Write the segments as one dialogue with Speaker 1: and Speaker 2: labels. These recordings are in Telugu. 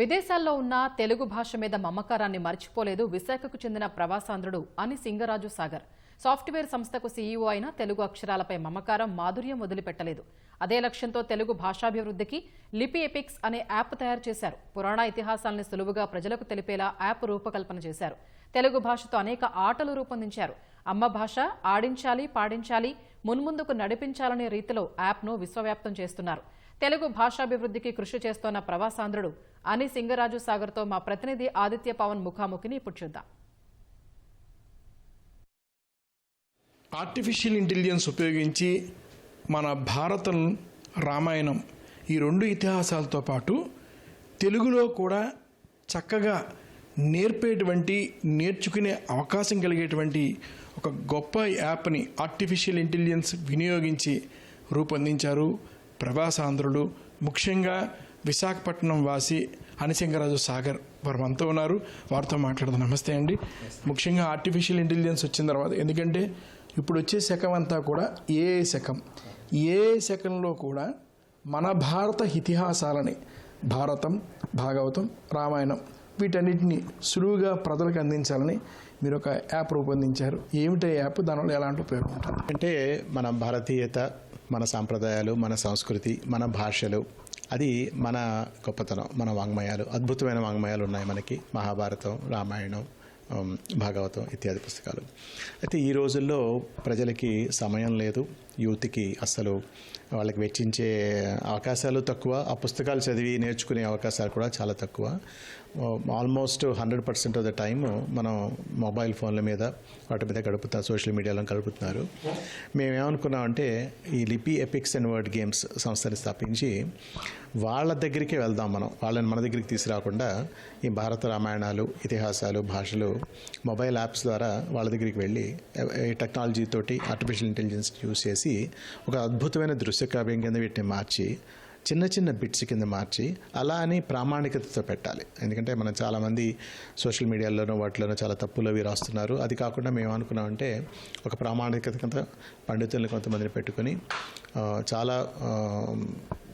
Speaker 1: విదేశాల్లో ఉన్న తెలుగు భాష మీద మమకారాన్ని మర్చిపోలేదు విశాఖకు చెందిన ప్రవాసాంధ్రుడు అని సింగరాజు సాగర్. సాఫ్ట్వేర్ సంస్థకు సీఈఓ అయిన తెలుగు అక్షరాలపై మమకారం మాధుర్యం వదిలిపెట్టలేదు. అదే లక్ష్యంతో తెలుగు భాషాభివృద్ధికి లిపి ఎపిక్స్ అనే యాప్ తయారు చేశారు. పురాణ ఇతిహాసాల్ని సులువుగా ప్రజలకు తెలిపేలా యాప్ రూపకల్పన చేశారు. తెలుగు భాషతో అనేక ఆటలు రూపొందించారు. అమ్మ భాష ఆడించాలి పాడించాలి మున్ముందుకు నడిపించాలనే రీతిలో యాప్ను విశ్వవ్యాప్తం చేస్తున్నారు. తెలుగు భాషాభివృద్ధికి కృషి చేస్తోన్న ప్రవాసాంధ్రుడు అని సింగరాజు సాగర్తో మా ప్రతినిధి ఆదిత్య పవన్ ముఖాముఖిని ఇప్పుడు చూద్దాం.
Speaker 2: ఆర్టిఫిషియల్ ఇంటెలిజెన్స్ ఉపయోగించి మన భారతం రామాయణం ఈ రెండు ఇతిహాసాలతో పాటు తెలుగులో కూడా చక్కగా నేర్పేటువంటి నేర్చుకునే అవకాశం కలిగేటువంటి ఒక గొప్ప యాప్ని ఆర్టిఫిషియల్ ఇంటెలిజెన్స్ వినియోగించి రూపొందించారు. ప్రభాసాంధ్రులు ముఖ్యంగా విశాఖపట్నం వాసి అనిసింగరాజు సాగర్ వారు మనతో ఉన్నారు. వారితో మాట్లాడదాం. నమస్తే అండి. ముఖ్యంగా ఆర్టిఫిషియల్ ఇంటెలిజెన్స్ వచ్చిన తర్వాత ఎందుకంటే ఇప్పుడు వచ్చే శకం అంతా కూడా ఏ శకం? ఏ శకంలో కూడా మన భారత ఇతిహాసాలని భారతం భాగవతం రామాయణం వీటన్నిటిని సులువుగా ప్రజలకు అందించాలని మీరు ఒక యాప్ రూపొందించారు. ఏమిటి యాప్ దానివల్ల ఎలాంటి ఉపయోగం ఉంటుంది?
Speaker 3: అంటే మన భారతీయత మన సాంప్రదాయాలు మన సంస్కృతి మన భాషలు. అది మన గొప్పతనం మన వాంగ్మయాలు అద్భుతమైన వాంగ్మయాలు ఉన్నాయి మనకి. మహాభారతం రామాయణం భాగవతం ఇత్యాది పుస్తకాలు. అయితే ఈ రోజుల్లో ప్రజలకి సమయం లేదు యూత్కి అస్సలు వాళ్ళకి వెచ్చించే అవకాశాలు తక్కువ ఆ పుస్తకాలు చదివి నేర్చుకునే అవకాశాలు కూడా చాలా తక్కువ. Almost hundred percent of the time మనం మొబైల్ ఫోన్ల మీద వాటి మీద గడుపుతా సోషల్ మీడియాలో గడుపుతున్నారు. మేమేమనుకున్నాం అంటే ఈ లిపి ఎపిక్స్ అండ్ వర్డ్ గేమ్స్ సంస్థని స్థాపించి వాళ్ళ దగ్గరికే వెళ్దాం మనం. వాళ్ళని మన దగ్గరికి తీసుకురాకుండా ఈ భారత రామాయణాలు ఇతిహాసాలు భాషలు మొబైల్ యాప్స్ ద్వారా వాళ్ళ దగ్గరికి వెళ్ళి ఈ టెక్నాలజీ తోటి ఆర్టిఫిషియల్ ఇంటెలిజెన్స్ యూస్ చేసి ఒక అద్భుతమైన దృశ్యకావ్యం కింద వీటిని మార్చి చిన్న చిన్న బిట్స్ కింద మార్చి అలా అని ప్రామాణికతతో పెట్టాలి. ఎందుకంటే మనం చాలామంది సోషల్ మీడియాలోనూ వాటిలోనూ చాలా తప్పులు అవి రాస్తున్నారు. అది కాకుండా మేము అనుకున్నామంటే ఒక ప్రామాణికత కింద పండితుల్ని కొంతమందిని పెట్టుకొని చాలా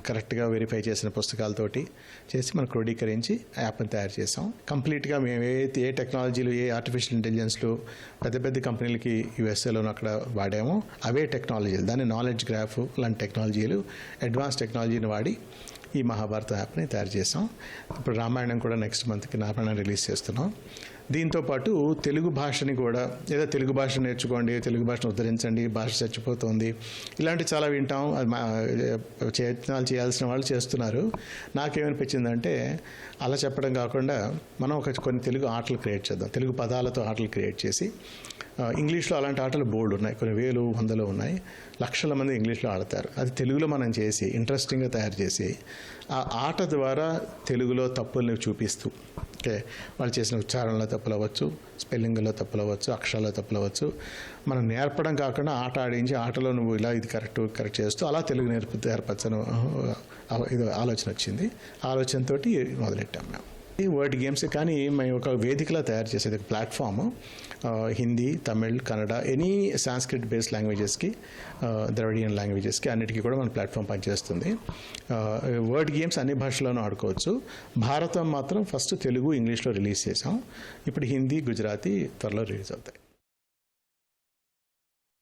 Speaker 3: కరెక్ట్గా వెరిఫై చేసిన పుస్తకాలతోటి చేసి మనం క్రోడీకరించి యాప్ని తయారు చేసాం కంప్లీట్గా మేము ఏ ఏ టెక్నాలజీలు ఏ ఆర్టిఫిషియల్ ఇంటెలిజెన్స్లు పెద్ద పెద్ద కంపెనీలకి యూఎస్ఏలోనూ అక్కడ వాడామో అవే టెక్నాలజీలు. దాన్ని నాలెడ్జ్ గ్రాఫ్ లాంటి టెక్నాలజీలు అడ్వాన్స్ టెక్నాలజీని వాడి ఈ మహాభారత యాప్ని తయారు చేసాం ఇప్పుడు రామాయణం కూడా నెక్స్ట్ మంత్కి రామాయణం రిలీజ్ చేస్తున్నాం. దీంతో పాటు తెలుగు భాషని కూడా ఏదో తెలుగు భాష నేర్చుకోండి తెలుగు భాషను ఉద్ధరించండి భాష చచ్చిపోతుంది. ఇలాంటి చాలా వింటాం. అది మా ప్రయత్నాలు చేయాల్సిన వాళ్ళు చేస్తున్నారు. నాకేమనిపించిందంటే అలా చెప్పడం కాకుండా మనం ఒక కొన్ని తెలుగు ఆటలు క్రియేట్ చేద్దాం. తెలుగు పదాలతో ఆటలు క్రియేట్ చేసి ఇంగ్లీష్లో అలాంటి ఆటలు బోల్డ్ ఉన్నాయి. కొన్ని వేలు వందలు ఉన్నాయి. లక్షల మంది ఇంగ్లీష్లో ఆడతారు. అది తెలుగులో మనం చేసి ఇంట్రెస్టింగ్గా తయారు చేసి ఆ ఆట ద్వారా తెలుగులో తప్పుల్ని చూపిస్తూ ఓకే? వాళ్ళు చేసిన ఉచ్చారణలో తప్పులు అవ్వచ్చు స్పెల్లింగ్లో తప్పులు అవ్వచ్చు అక్షరాల్లో తప్పులు అవ్వచ్చు మనం నేర్పడం కాకుండా ఆట ఆడించి ఆటలో నువ్వు ఇలా ఇది కరెక్ట్ కరెక్ట్ చేస్తూ అలా తెలుగు నేర్పు నేర్పచ్చను ఇది ఆలోచన వచ్చింది. ఆలోచనతోటి మొదలెట్టాం మేము. వర్డ్ గేమ్స్ కానీ మేము ఒక వేదికలా తయారు చేసేది ఒక platform Hindi Tamil Kannada any Sanskrit based లాంగ్వేజెస్కి Dravidian లాంగ్వేజెస్కి అన్నిటికీ కూడా మన ప్లాట్ఫామ్ పనిచేస్తుంది. వర్డ్ గేమ్స్ అన్ని భాషల్లోనూ ఆడుకోవచ్చు. భారతం మాత్రం ఫస్ట్ తెలుగు ఇంగ్లీష్లో రిలీజ్ చేసాం ఇప్పుడు హిందీ గుజరాతీ త్వరలో రిలీజ్ అవుతాయి.